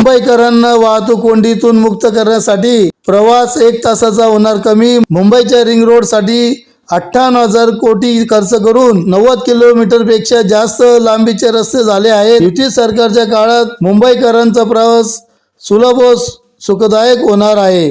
मुंबईकरांना वाहतूक कोंडीतून मुक्त करण्यासाठी प्रवास एक तासाचा होणार कमी. मुंबईच्या रिंग रोडसाठी अठ्ठावन्न हजार कोटी खर्च करून नव्वद किलोमीटरपेक्षा जास्त लांबीचे रस्ते झाले आहेत. युती सरकारच्या काळात मुंबईकरांचा प्रवास सुलभ व सुखदायक होणार आहे.